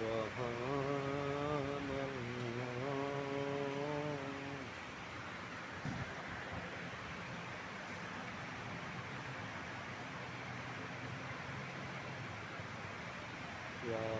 সুবহানাল্লাহ يا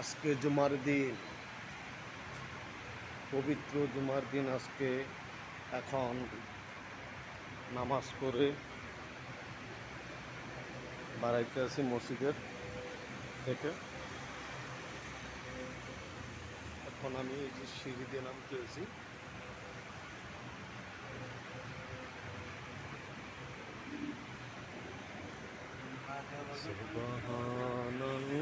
আজকে জুমার দিন, পবিত্র জুমার দিন আজকে। এখন নামাজ পড়ে বাড়াইতে আছি মসজিদের থেকে। এখন আমি এই যে সিঁড়ি দিয়ে নামতে আছি সুবহানাল্লাহ।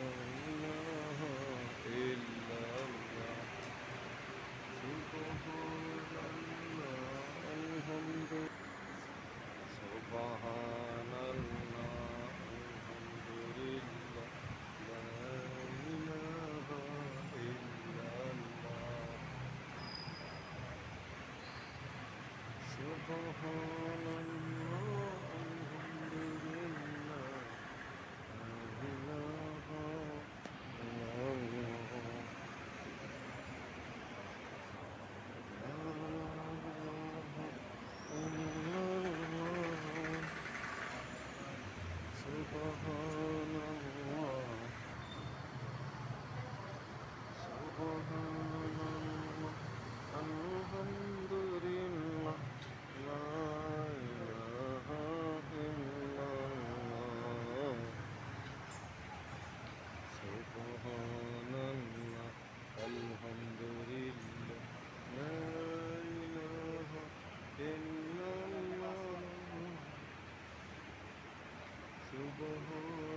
سبحان الله الحمد لله لا إله إلا الله سبحان الله سبحان الله Oh.